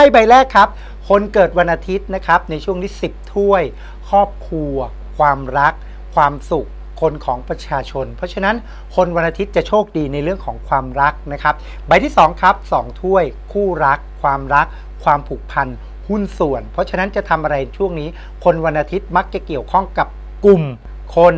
พ่ใบแรกครับ คนเกิดวันอาทิตย์นะครับ ในช่วงที่ 10 ถ้วย ครอบครัว ความรัก ความสุข คนของประชาชน เพราะฉะนั้นคนวันอาทิตย์จะโชคดีในเรื่องของความรักนะครับ ใบที่ 2 ครับ 2 ถ้วย คู่รัก ความรัก ความผูกพัน หุ้นส่วน เพราะฉะนั้นจะทำอะไรช่วงนี้ คนวันอาทิตย์มักจะเกี่ยวข้องกับกลุ่ม คน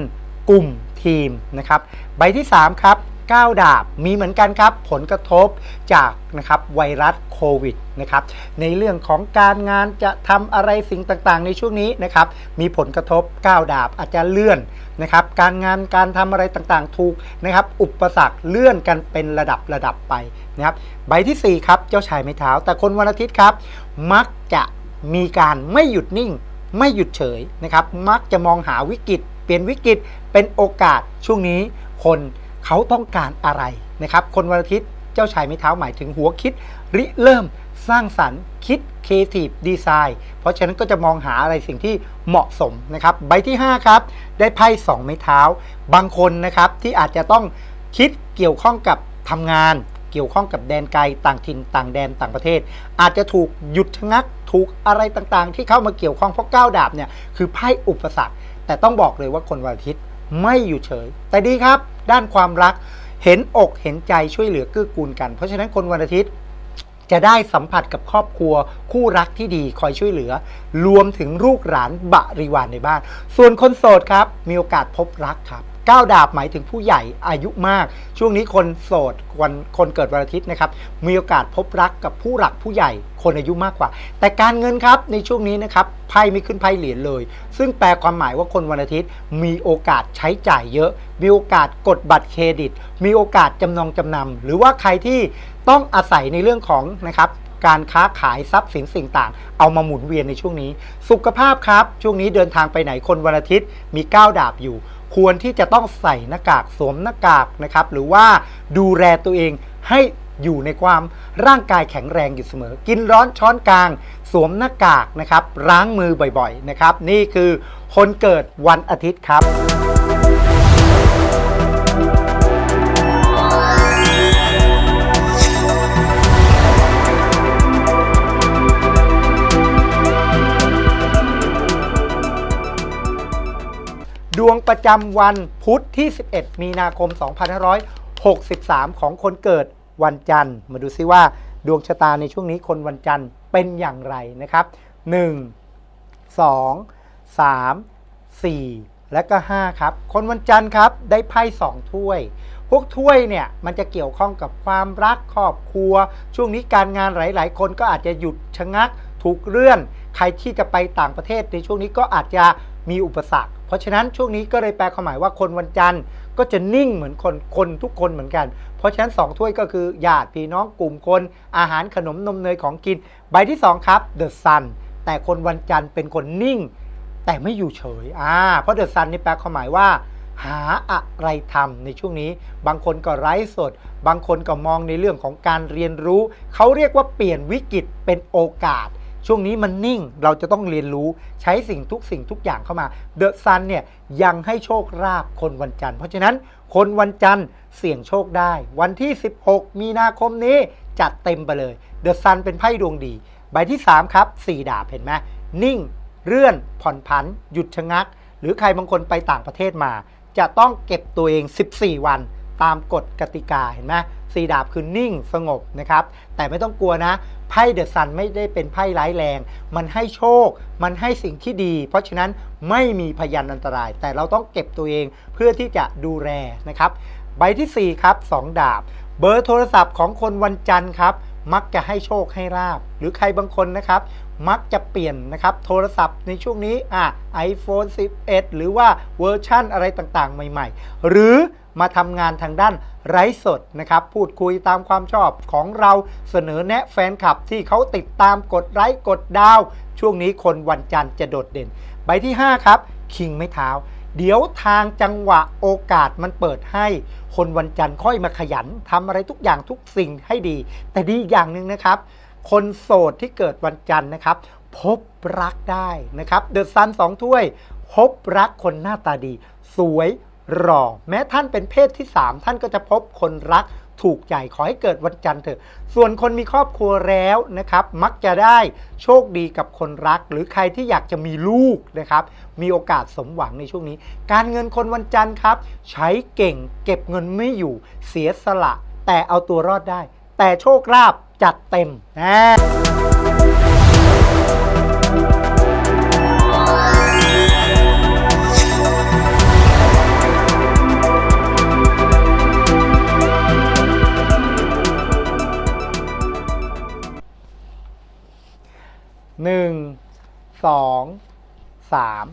กลุ่มทีมนะครับ ใบที่ 3 ครับ 9 ดาบมีเหมือนกันครับ ผลกระทบจากนะครับไวรัสโควิดนะครับในเรื่องของการงานจะทำอะไรสิ่งต่างๆ ในช่วงนี้นะครับมีผลกระทบ 9 ดาบอาจจะเลื่อนนะครับการงานการทำอะไรต่างๆ ถูกนะครับอุปสรรคเลื่อนกันเป็นระดับระดับไปนะครับใบทีสี่4 ครับเจ้าชายไม้เท้า แต่คนวันอาทิตย์ครับ มักจะมีการไม่หยุดนิ่ง ไม่หยุดเฉยนะครับมักจะมองหาวิกฤตเปลี่ยนวิกฤตเป็นโอกาสช่วงนี้คน เขาต้องการอะไรนะครับคนวันอาทิตย์เจ้าชายไม้เท้าหมายถึงหัวคิด ริเริ่มสร้างสรรค์คิด Creative Design เพราะฉะนั้นก็จะมองหาอะไรสิ่งที่เหมาะสมนะครับ ใบที่ 5 ครับ ได้ไพ่2ไม้เท้า บางคนนะครับที่อาจจะต้องคิดเกี่ยวข้องกับทำงาน เกี่ยวข้องกับแดนไกลต่างถิ่นต่างแดนต่างประเทศ อาจจะถูกหยุดชะงักถูกอะไรต่างๆ ที่เข้ามาเกี่ยวข้องเพราะก้าวดาบเนี่ยคือไพ่อุปสรรค แต่ต้องบอกเลยว่าคนวันอาทิตย์ไม่อยู่เฉย แต่ดีครับ ด้านความรัก เห็นอกเห็นใจช่วยเหลือเกื้อกูลกัน เพราะฉะนั้นคนวันอาทิตย์จะได้สัมผัสกับครอบครัว คู่รักที่ดีคอยช่วยเหลือ รวมถึงลูกหลานบริวารในบ้าน ส่วนคนโสดครับ มีโอกาสพบรักครับ ก้าวดาบหมายถึงผู้ใหญ่อายุมาก ช่วงนี้คนโสดวันคนเกิดวันอาทิตย์นะครับ มีโอกาสพบรักกับผู้หลักผู้ใหญ่คนอายุมากกว่า แต่การเงินครับในช่วงนี้นะครับไพ่ไม่ขึ้นไพ่เหรียญเลย ซึ่งแปลความหมายว่าคนวันอาทิตย์ มีโอกาสใช้จ่ายเยอะ มีโอกาสกดบัตรเครดิต มีโอกาสจำนองจำนำหรือว่าใครที่ต้องอาศัยในเรื่องของนะครับการค้าขายทรัพย์สินสิ่งต่าง เอามาหมุนเวียนในช่วงนี้ สุขภาพครับ ช่วงนี้เดินทางไปไหนคนวันอาทิตย์มีก้าวดาบอยู่ ควรที่จะต้องใส่หน้ากากสวมหน้ากากนะครับ หรือว่าดูแลตัวเองให้อยู่ในความร่างกายแข็งแรงอยู่เสมอ กินร้อนช้อนกลาง สวมหน้ากากนะครับล้างมือบ่อยๆนะครับ นี่คือคนเกิดวันอาทิตย์ครับ วงประจำวันพุธที่ 11 มีนาคม 2563 ของคนเกิดวันจันทร์ มาดูซิว่าดวงชะตาในช่วงนี้คนวันจันทร์เป็นอย่างไรนะครับ 1 2 3 4 และก็ 5 ครับ คนวันจันทร์ครับได้ไพ่2ถ้วย พวกถ้วยเนี่ยมันจะเกี่ยวข้องกับความรักครอบครัว ช่วงนี้การงานหลาย ๆ คนก็อาจจะหยุดชะงักถูกเลื่อน ใครที่จะไปต่างประเทศในช่วงนี้ก็อาจจะมีอุปสรรค ราะฉะนั้นช่วงนี้ก็เลยแปลความหมายว่าคนวันจันทร์ก็จะนิ่งเหมือนคนคนทุกคนเหมือนกัน เพราะฉะนั้น 2 ถ้วยก็คือญาติพี่น้องกลุ่มคน อาหารขนมนมเนยของกิน ใบที่ 2 ครับ The Sun แต่คนวันจันทร์เป็นคนนิ่ง แต่ไม่อยู่เฉยอ่าเพราะ The Sun นี่แปลความหมายว่า หาอะไรทำในช่วงนี้ บางคนก็ไร้สด บางคนก็มองในเรื่องของการเรียนรู้ เขาเรียกว่าเปลี่ยนวิกฤตเป็นโอกาส ช่วงนี้มันนิ่งเราจะต้องเรียนรู้ใช้สิ่งทุกสิ่งทุกอย่างเข้ามาเดอะซันเนี่ยยังให้โชคลาภคนวันจันทร์เพราะฉะนั้นคนวันจันทร์เสี่ยงโชคได้ วันที่ 16 มีนาคมนี้จัดเต็มไปเลยเดอะซันเป็นไพ่ดวงดี ใบที่ 3 ครับ 4 ดาบเห็นไหมนิ่ง เลื่อนผ่อนผัน หยุดชะงัก หรือใครบางคนไปต่างประเทศมา จะต้องเก็บตัวเอง 14 วัน ตามกฎกติกาเห็นไหมสีดาบคือนิ่งสงบนะครับ แต่ไม่ต้องกลัวนะไพ่เดอะซันไม่ได้เป็นไพ่ร้ายแรง มันให้โชค มันให้สิ่งที่ดี เพราะฉะนั้นไม่มีพยานอันตราย แต่เราต้องเก็บตัวเองเพื่อที่จะดูแลนะครับ ใบที่ 4 ครับ 2 ดาบ เบอร์โทรศัพท์ของคนวันจันทร์ครับ มักจะให้โชคให้ลาบ หรือใครบางคนนะครับ มักจะเปลี่ยนนะครับ โทรศัพท์ในช่วงนี้อะ iPhone 11 หรือว่าเวอร์ชั่นอะไรต่างๆ ใหม่ ๆ หรือ มาทำงานทางด้านไร้สดนะครับพูดคุยตามความชอบของเราเสนอแนะแฟนคลับที่เขาติดตามกดไลค์กดดาว ช่วงนี้คนวันจันทร์จะโดดเด่น ใบที่ 5 ครับ คิงไม่เท้า เดี๋ยวทางจังหวะโอกาสมันเปิดให้ คนวันจันทร์ค่อยมาขยันทำอะไรทุกอย่างทุกสิ่งให้ดี แต่ดีอีกอย่างหนึ่งนะครับ คนโสดที่เกิดวันจันทร์นะครับ พบรักได้นะครับเดอะซันสองถ้วย พบรักคนหน้าตาดี สวย หล่อแม้ท่านเป็นเพศที่ 3 ท่านก็จะพบคนรักถูกใจขอให้เกิดวันจันทร์เถอะ ส่วนคนมีครอบครัวแล้วนะครับ มักจะได้โชคดีกับคนรัก หรือใครที่อยากจะมีลูกนะครับ มีโอกาสสมหวังในช่วงนี้ การเงินคนวันจันทร์ครับ ใช้เก่งเก็บเงินไม่อยู่เสียสละ แต่เอาตัวรอดได้ แต่โชคลาภจัดเต็มนะ หนึ่งสองสาม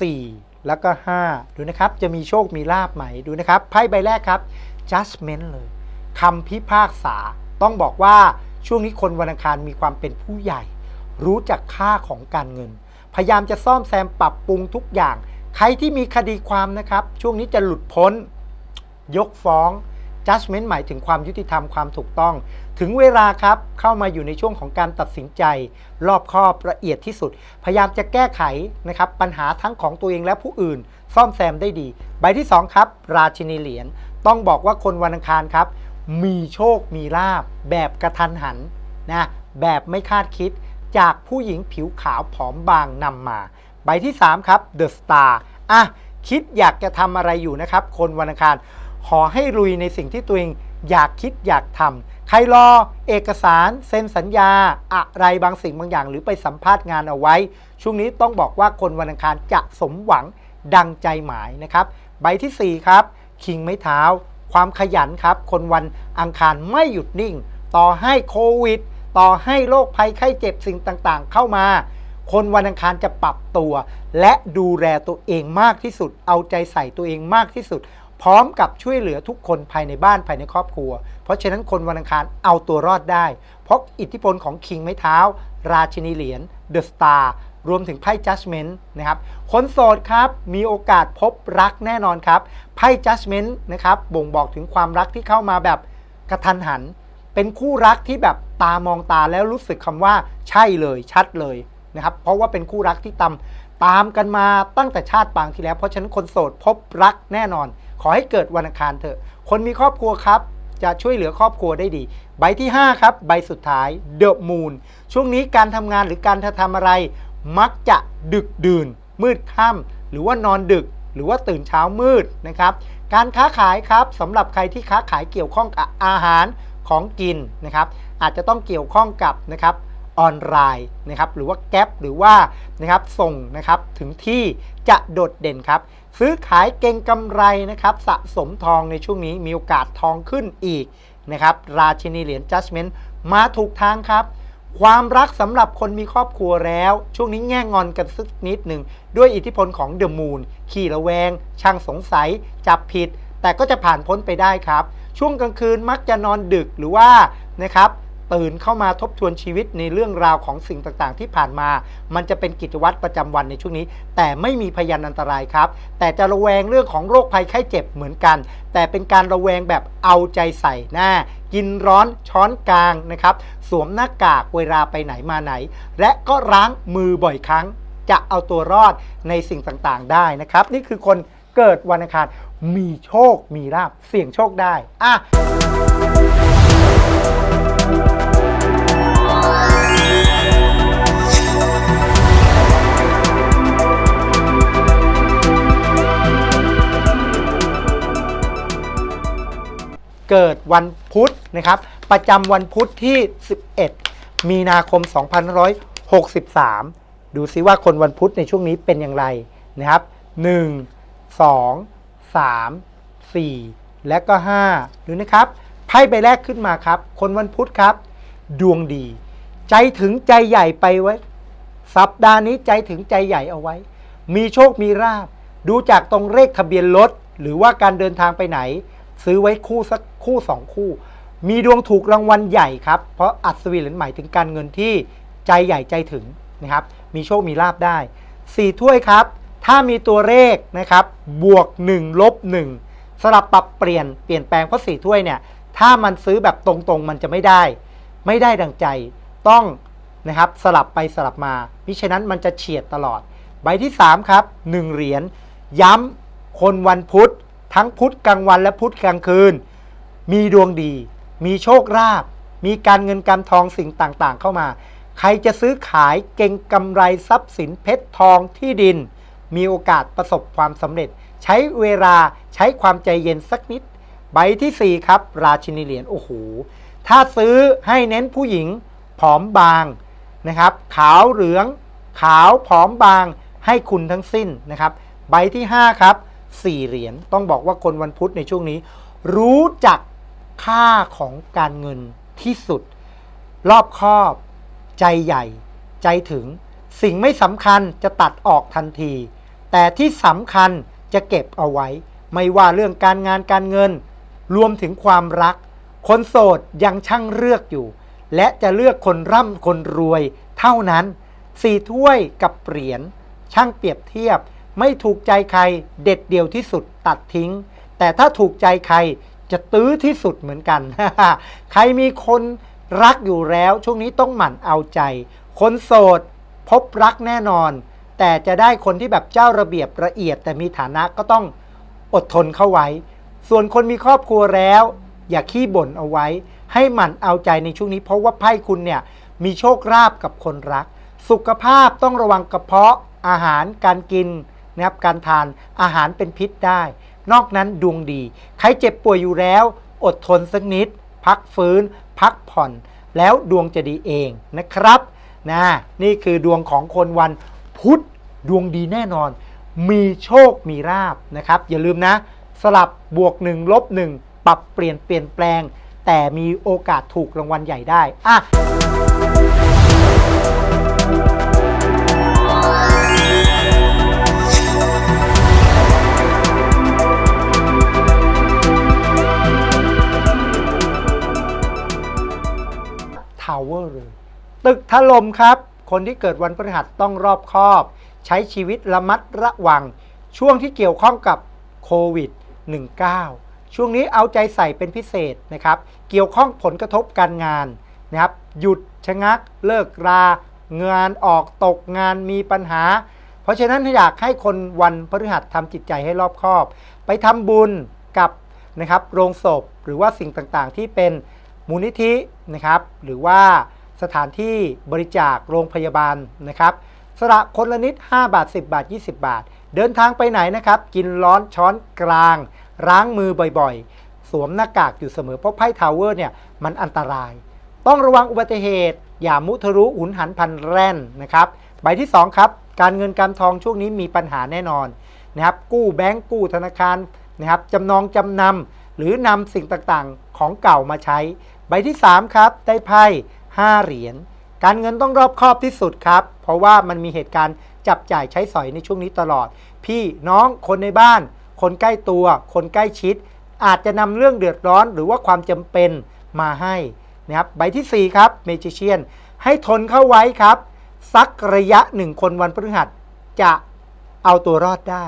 สี่แล้วก็ห้าดูนะครับ จะมีโชคมีลาบไหมดูนะครับ ไพ่ใบแรกครับ judgment เลยคำพิพากษาต้องบอกว่าช่วงนี้คนวันอังคารมีความเป็นผู้ใหญ่ รู้จักค่าของการเงิน พยายามจะซ่อมแซมปรับปรุงทุกอย่าง ใครที่มีคดีความนะครับ ช่วงนี้จะหลุดพ้น ยกฟ้อง judgment หมายถึงความยุติธรรมความถูกต้อง ถึงเวลาครับเข้ามาอยู่ในช่วงของการตัดสินใจ รอบคอบละเอียดที่สุด พยายามจะแก้ไขนะครับปัญหาทั้งของตัวเองและผู้อื่น ซ่อมแซมได้ดี ใบที่ 2 ครับ ราชินีเหรียญต้องบอกว่าคนวันอังคารครับ มีโชคมีลาบ แบบกระทันหันนะแบบไม่คาดคิดจากผู้หญิงผิวขาวผอมบางนำมา ใบที่ 3 ครับ The Star อะคิดอยากจะทำอะไรอยู่นะครับ คนวันอังคาร ขอให้ลุยในสิ่งที่ตัวเองอยากคิดอยากทำใครรอเอกสารเซ็นสัญญา อะไรบางสิ่งบางอย่าง หรือไปสัมภาษณ์งานเอาไว้ ช่วงนี้ต้องบอกว่าคนวันอังคารจะสมหวังดังใจหมายนะครับ ใบทีสี่ 4 ครับคิงไม้เท้า ความขยันครับ คนวันอังคารไม่หยุดนิ่ง ต่อให้โควิด ต่อให้โรคภัยไข้เจ็บสิ่งต่างๆ เข้ามา คนวันอังคารจะปรับตัว และดูแลตัวเองมากที่สุด เอาใจใส่ตัวเองมากที่สุด พร้อมกับช่วยเหลือทุกคนภายในบ้านภายในครอบครัว เพราะฉะนั้นคนวันอังคารเอาตัวรอดได้ เพราะอิทธิพลของคิงไม้เท้า ราชินีเหรียญเดอะสตาร์รวมถึงไพ่ Judgment นะครับ คนโสดครับ มีโอกาสพบรักแน่นอนครับ ไพ่ Judgment นะครับ บ่งบอกถึงความรักที่เข้ามาแบบกระทันหัน เป็นคู่รักที่แบบตามองตาแล้วรู้สึกคำว่าใช่เลยชัดเลยนะครับ เพราะว่าเป็นคู่รักที่ตามตามกันมาตั้งแต่ชาติปางที่แล้ว เพราะฉะนั้นคนโสดพบรักแน่นอน ขอให้เกิดวันอังคารเถอะ คนมีครอบครัวครับ จะช่วยเหลือครอบครัวได้ดี ใบที่ 5 ครับ ใบสุดท้าย The Moon ช่วงนี้การทำงานหรือการทำอะไร มักจะดึกดื่น มืดค่ำหรือว่านอนดึก หรือว่าตื่นเช้ามืดนะครับการค้าขายครับสำหรับใครที่ค้าขายเกี่ยวข้องกับอาหารของกินนะครับอาจจะต้องเกี่ยวข้องกับนะครับ ออนไลน์นะครับหรือว่าแก๊ปหรือว่านะครับส่งนะครับถึงที่จะโดดเด่นครับ ซื้อขายเก่งกำไรนะครับสะสมทองในช่วงนี้มีโอกาสทองขึ้นอีกนะครับราชินีเหรียญ Judgment มาถูกทางครับ ความรักสำหรับคนมีครอบครัวแล้ว ช่วงนี้แง่งอนกันสักนิดหนึ่ง ด้วยอิทธิพลของเดอะมูนขี่ระแวง ช่างสงสัย จับผิด แต่ก็จะผ่านพ้นไปได้ครับ ช่วงกลางคืนมักจะนอนดึกหรือว่านะครับ ตื่นเข้ามาทบทวนชีวิตในเรื่องราวของสิ่งต่างๆ ที่ผ่านมา มันจะเป็นกิจวัตรประจำวันในช่วงนี้ แต่ไม่มีพยานอันตรายครับ แต่จะระแวงเรื่องของโรคภัยไข้เจ็บเหมือนกัน แต่เป็นการระแวงแบบเอาใจใส่หน้า กินร้อนช้อนกลางนะครับ สวมหน้ากากเวลาไปไหนมาไหน และก็ล้างมือบ่อยครั้ง จะเอาตัวรอดในสิ่งต่างๆ ได้นะครับ นี่คือคนเกิดวันอังคารมีโชคมีลาบเสี่ยงโชคได้อะ เกิดวันพุธนะครับ ประจำวันพุธที่ 11 มีนาคม 2563 ดูซิว่าคนวันพุธในช่วงนี้เป็นอย่างไรนะครับ 1 2 3 4 และก็ 5 ดูนะครับ ไพ่ใบแรกขึ้นมาครับ คนวันพุธครับ ดวงดี ใจถึงใจใหญ่ไปไว้ สัปดาห์นี้ใจถึงใจใหญ่เอาไว้ มีโชคมีราบ ดูจากตรงเลขทะเบียนรถหรือว่าการเดินทางไปไหน ซื้อไว้คู่สักคู่สองคู่ มีดวงถูกรางวัลใหญ่ครับ เพราะอัศวินหมายถึงการเงินที่ใจใหญ่ใจถึงนะครับ มีโชคมีลาบได้4ถ้วยครับ ถ้ามีตัวเลขนะครับ บวก1ลบ1สลับปรับเปลี่ยนเปลี่ยนแปลงเพราะ4ถ้วยเนี่ย ถ้ามันซื้อแบบตรงๆ มันจะไม่ได้ ไม่ได้ดังใจ ต้องนะครับสลับไปสลับมามิฉะนั้นมันจะเฉียดตลอด ใบที่ 3 ครับ 1 เหรียญย้ำคนวันพุธ ทั้งพุธกลางวันและพุธกลางคืน มีดวงดี มีโชคลาภมีการเงินการทองสิ่งต่างๆ เข้ามา ใครจะซื้อขายเก่งกำไรทรัพย์สินเพชรทองที่ดิน มีโอกาสประสบความสำเร็จ ใช้เวลาใช้ความใจเย็นสักนิด ใบทีสี่4 ครับ ราชินีเหรียญโอ้โหถ้าซื้อให้เน้นผู้หญิงผอมบางนะครับ ขาวเหลือง ขาวผอมบางให้คุณทั้งสิ้นนะครับ ใบที่ 5 ครับ 4 เหรียญต้องบอกว่าคนวันพุธในช่วงนี้ รู้จักค่าของการเงินที่สุด รอบคอบ ใจใหญ่ ใจถึง สิ่งไม่สำคัญจะตัดออกทันที แต่ที่สำคัญจะเก็บเอาไว้ ไม่ว่าเรื่องการงานการเงิน รวมถึงความรัก คนโสดยังช่างเลือกอยู่ และจะเลือกคนร่ำคนรวยเท่านั้นสี่ถ้วยกับเหรียญช่างเปรียบเทียบ ไม่ถูกใจใครเด็ดเดียวที่สุดตัดทิ้ง แต่ถ้าถูกใจใครจะตื้อที่สุดเหมือนกัน ใครมีคนรักอยู่แล้วช่วงนี้ต้องหมั่นเอาใจ คนโสดพบรักแน่นอน แต่จะได้คนที่แบบเจ้าระเบียบละเอียด แต่มีฐานะก็ต้องอดทนเข้าไว้ ส่วนคนมีครอบครัวแล้ว อย่าขี้บ่นเอาไว้ ให้หมั่นเอาใจในช่วงนี้ เพราะว่าไพ่คุณเนี่ยมีโชคลาภกับคนรัก สุขภาพต้องระวังกระเพาะอาหารการกิน นะครับการทานอาหารเป็นพิษได้ นอกนั้นดวงดี ใครเจ็บป่วยอยู่แล้ว อดทนสักนิด พักฟื้น พักผ่อน แล้วดวงจะดีเองนะครับนะนี่คือดวงของคนวันพุธดวงดีแน่นอน มีโชคมีลาบนะครับ อย่าลืมนะ สลับบวก1ลบ1ปรับเปลี่ยนเปลี่ยนแปลง แต่มีโอกาสถูกรางวัลใหญ่ได้อะ เวอร์เลยตึกถล่มครับ คนที่เกิดวันพฤหัสต้องรอบคอบ ใช้ชีวิตระมัดระวัง ช่วงที่เกี่ยวข้องกับโควิด -19 ช่วงนี้เอาใจใส่เป็นพิเศษนะครับ เกี่ยวข้องผลกระทบการงานนะครับหยุดชะงัก เลิกรางานออกตกงานมีปัญหา เพราะฉะนั้นอยากให้คนวันพฤหัสทำจิตใจให้รอบคอบ ไปทำบุญกับนะครับโรงศพหรือว่าสิ่งต่างๆ ที่เป็น มูลนิธินะครับ หรือว่าสถานที่บริจาคโรงพยาบาลนะครับสละคนละนิด 5 บาท 10 บาท 20 บาท เดินทางไปไหนนะครับ กินร้อนช้อนกลาง ล้างมือบ่อยๆ สวมหน้ากากอยู่เสมอเพราะไพ่ทาวเวอร์เนี่ยมันอันตราย ต้องระวังอุบัติเหตุ อย่ามุทะรุหุนหันพันแร่นนะครับใบที่ 2 ครับ การเงินการทองช่วงนี้มีปัญหาแน่นอนนะครับกู้แบงก์กู้ธนาคารนะครับจำนองจำนำหรือนำสิ่งต่างๆ ของเก่ามาใช้ ใบที่ 3 ครับ ได้ไพ่5เหรียญการเงินต้องรอบคอบที่สุดครับ เพราะว่ามันมีเหตุการณ์จับจ่ายใช้สอยในช่วงนี้ตลอด พี่น้องคนในบ้าน คนใกล้ตัว คนใกล้ชิด อาจจะนำเรื่องเดือดร้อนหรือว่าความจำเป็นมาให้นะครับใบทีสี่4 ครับเมจิเชียนให้ทนเข้าไว้ครับ สักระยะหนึ่งคนวันพฤหัสจะเอาตัวรอดได้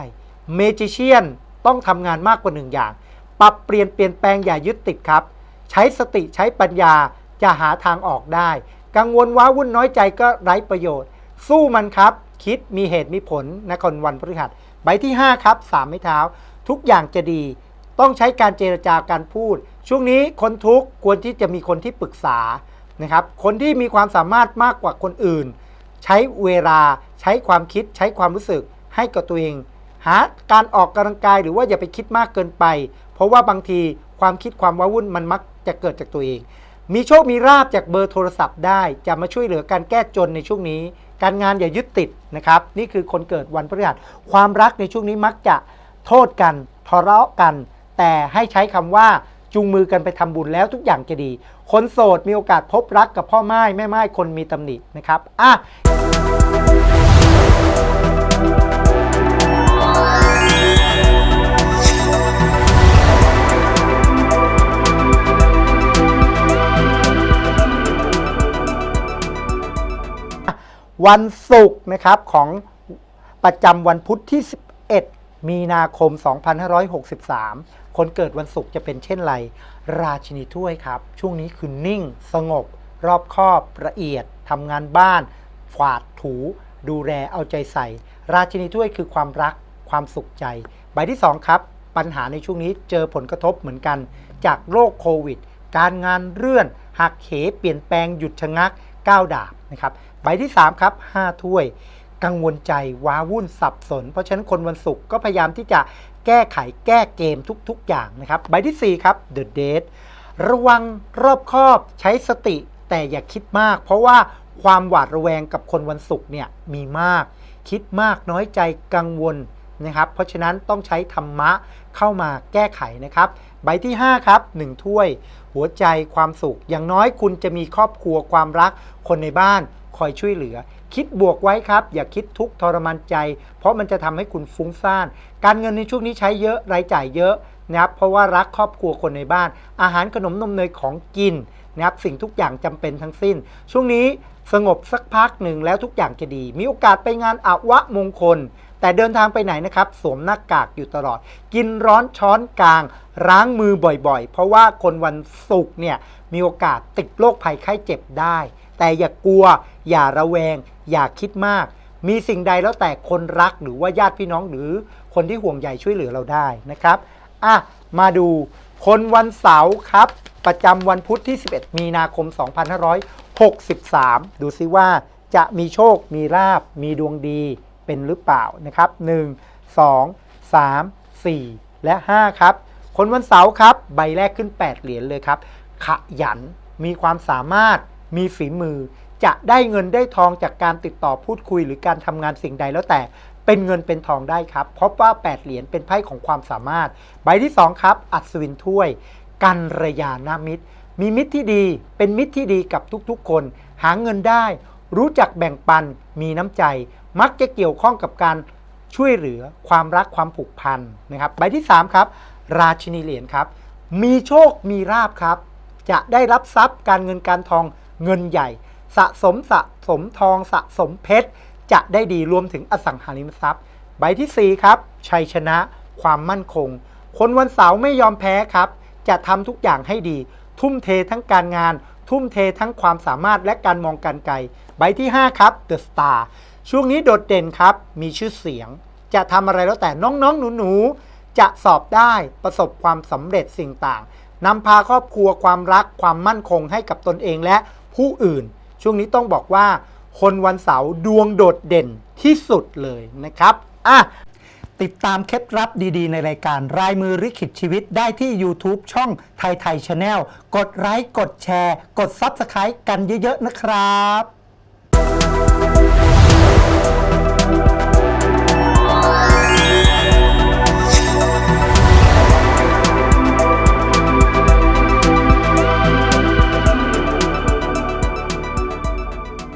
เมจิเชียนต้องทำงานมากกว่าหนึ่งอย่าง ปรับเปลี่ยนเปลี่ยนแปลงอย่ายึดติดครับ ใช้สติใช้ปัญญาจะหาทางออกได้ กังวลว้าวุ่นน้อยใจก็ไร้ประโยชน์ สู้มันครับ คิดมีเหตุมีผลนะคนวันพฤหัสใบที่ 5 ครับสามไม้เท้า ทุกอย่างจะดี ต้องใช้การเจรจาการพูด ช่วงนี้คนทุกข์ควรที่จะมีคนที่ปรึกษานะครับคนที่มีความสามารถมากกว่าคนอื่น ใช้เวลาใช้ความคิดใช้ความรู้สึกให้กับตัวเองหาการออกกำลังกายหรือว่าอย่าไปคิดมากเกินไป เพราะว่าบางทีความคิดความว้าวุ่นมันมักจะเกิดจากตัวเอง มีโชคมีราบจากเบอร์โทรศัพท์ได้ จะมาช่วยเหลือการแก้จนในช่วงนี้ การงานอย่ายึดติดนะครับ นี่คือคนเกิดวันพฤหัสความรักในช่วงนี้มักจะโทษกันทะเลาะกัน แต่ให้ใช้คำว่าจูงมือกันไปทำบุญแล้วทุกอย่างจะดี คนโสดมีโอกาสพบรักกับพ่อไม้แม่ไม้คนมีตำหนินะครับอะ วันศุกร์นะครับของประจำวันพุธที่ 11 มีนาคม 2563 คนเกิดวันศุกร์จะเป็นเช่นไร ราชินีถ้วยครับ ช่วงนี้คือนิ่ง สงบ รอบคอบละเอียดทำงานบ้านฝาดถูดูแลเอาใจใส่ ราชินีถ้วยคือความรักความสุขใจ ใบที่ 2 ครับ ปัญหาในช่วงนี้เจอผลกระทบเหมือนกัน จากโรคโควิด การงานเลื่อนหักเหเปลี่ยนแปลงหยุดชะงักก้าวดาบนะครับ ใบที่ 3 ครับ 5 ถ้วย กังวลใจว้าวุ่นสับสน เพราะฉะนั้นคนวันศุกร์ก็พยายามที่จะแก้ไขแก้เกมทุกๆ อย่างนะครับ ใบที่ 4 ครับ The Date ระวังรอบคอบใช้สติแต่อย่าคิดมาก เพราะว่าความหวาดระแวงกับคนวันศุกร์เนี่ยมีมาก คิดมากน้อยใจกังวลนะครับ เพราะฉะนั้นต้องใช้ธรรมะเข้ามาแก้ไขนะครับ ใบที่ 5 ครับ 1 ถ้วย หัวใจความสุข อย่างน้อยคุณจะมีครอบครัวความรักคนในบ้าน คอยช่วยเหลือ คิดบวกไว้ครับ อย่าคิดทุกข์ทรมานใจ เพราะมันจะทำให้คุณฟุ้งซ่าน การเงินในช่วงนี้ใช้เยอะรายจ่ายเยอะนะครับเพราะว่ารักครอบครัวคนในบ้าน อาหารขนมนมเนยของกินนะครับสิ่งทุกอย่างจำเป็นทั้งสิ้น ช่วงนี้สงบสักพักหนึ่งแล้วทุกอย่างจะดี มีโอกาสไปงานอาวะมงคล แต่เดินทางไปไหนนะครับ สวมหน้ากากอยู่ตลอด กินร้อนช้อนกลาง ล้างมือบ่อยๆ เพราะว่าคนวันศุกร์เนี่ยมีโอกาสติดโรคภัยไข้เจ็บได้ แต่อย่ากลัว อย่าระแวง อย่าคิดมาก มีสิ่งใดแล้วแต่คนรักหรือว่าญาติพี่น้องหรือคนที่ห่วงใยช่วยเหลือเราได้นะครับอะมาดูคนวันเสาร์ครับ ประจำวันพุธที่ 11 มีนาคม 2563 ดูซิว่าจะมีโชค มีลาบ มีดวงดีเป็นหรือเปล่านะครับ 1 2 3 4 และ 5 ครับ คนวันเสาร์ครับ ใบแรกขึ้น 8 เหรียญเลยครับ ขยัน มีความสามารถ มีฝีมือ จะได้เงินได้ทองจากการติดต่อพูดคุย หรือการทำงานสิ่งใดแล้วแต่เป็นเงินเป็นทองได้ครับเพราะว่า 8 เหรียญเป็นไพ่ของความสามารถ ใบที่ 2 ครับ อัศวินถ้วย กันระยานามิตร มีมิตรที่ดี เป็นมิตรที่ดีกับทุกๆ คน หาเงินได้ รู้จักแบ่งปัน มีน้ำใจ มักจะเกี่ยวข้องกับการช่วยเหลือความรักความผูกพันนะครับ ใบที่ 3 ครับ ราชินีเหรียญครับ มีโชคมีราบครับ จะได้รับทรัพย์การเงินการทอง เงินใหญ่ สะสมสะสมทองสะสมเพชร จะได้ดีรวมถึงอสังหาริมทรัพย์ ใบที่ 4 ครับ ชัยชนะความมั่นคง คนวันเสาร์ไม่ยอมแพ้ครับ จะทำทุกอย่างให้ดี ทุ่มเททั้งการงาน ทุ่มเททั้งความสามารถและการมองการไกล ใบที่ 5 ครับ The Star ช่วงนี้โดดเด่นครับ มีชื่อเสียง จะทำอะไรแล้วแต่น้องๆหนูๆจะสอบได้ประสบความสำเร็จสิ่งต่าง นำพาครอบครัวความรักความมั่นคงให้กับตนเองและผู้อื่น ช่วงนี้ต้องบอกว่า คนวันเสาร์ดวงโดดเด่นที่สุดเลยนะครับอะติดตามเคล็ดลับดี ๆ ในรายการรายมือริขิตชีวิตได้ที่ YouTube ช่องไทยไทยชาแนลกดไลค์กดแชร์ กด Subscribe กันเยอะ ๆ นะครับ